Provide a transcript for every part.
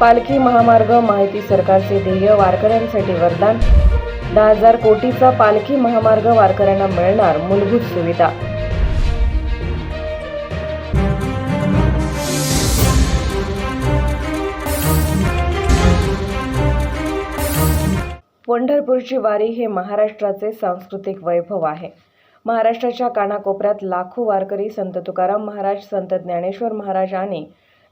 पालखी महामार्ग माहिती सरकारचे ध्येय वारकऱ्यांसाठी वरदान. दहा हजार कोटीचा पालखी महामार्ग वारकऱ्यांना मिळणार मूलभूत सुविधा. पंढरपूरची वारी हे महाराष्ट्राचे सांस्कृतिक वैभव आहे. महाराष्ट्राच्या कानाकोपऱ्यात लाखो वारकरी संत तुकाराम महाराज संत ज्ञानेश्वर महाराज आणि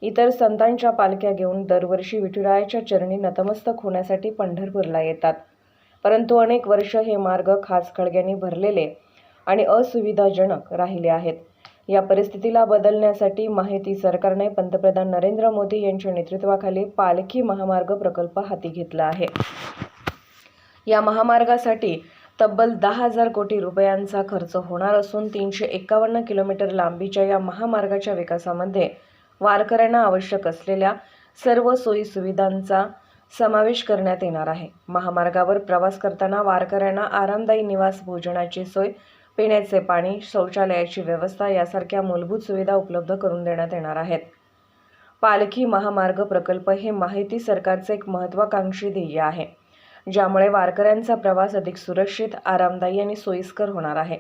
इतर संतांच्या पालख्या घेऊन दरवर्षी विठुरायाच्या चरणी नतमस्तक होण्यासाठी पंढरपूरला येतात. परंतु अनेक वर्ष हे मार्ग खाचखळग्यांनी भरलेले आणि असुविधाजनक राहिले आहेत. या परिस्थितीला बदलण्यासाठी माहिती सरकारने पंतप्रधान नरेंद्र मोदी यांच्या नेतृत्वाखाली पालखी महामार्ग प्रकल्प हाती घेतला आहे. या महामार्गासाठी तब्बल दहा हजार कोटी रुपयांचा खर्च होणार असून तीनशे एकावन्न किलोमीटर लांबीच्या या महामार्गाच्या विकासामध्ये वारकऱ्यांना आवश्यक असलेल्या सर्व सोयीसुविधांचा समावेश करण्यात येणार आहे. महामार्गावर प्रवास करताना वारकऱ्यांना आरामदायी निवास भोजनाची सोय पिण्याचे पाणी शौचालयाची व्यवस्था यासारख्या मूलभूत सुविधा उपलब्ध करून देण्यात येणार आहेत. पालखी महामार्ग प्रकल्प हे माहिती सरकारचे एक महत्त्वाकांक्षी ध्येय आहे ज्यामुळे वारकऱ्यांचा प्रवास अधिक सुरक्षित आरामदायी आणि सोयीस्कर होणार आहे.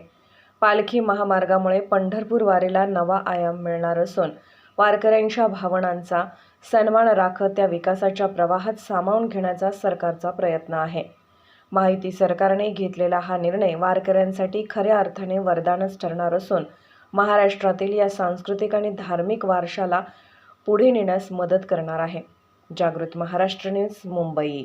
पालखी महामार्गामुळे पंढरपूर वारीला नवा आयाम मिळणार असून वारकऱ्यांच्या भावनांचा सन्मान राखत त्या विकासाच्या प्रवाहात सामावून घेण्याचा सरकारचा प्रयत्न आहे. माहिती सरकारने घेतलेला हा निर्णय वारकऱ्यांसाठी खऱ्या अर्थाने वरदानच ठरणार असून महाराष्ट्रातील या सांस्कृतिक आणि धार्मिक वारशाला पुढे नेण्यास मदत करणार आहे. जागृत महाराष्ट्र न्यूज मुंबई.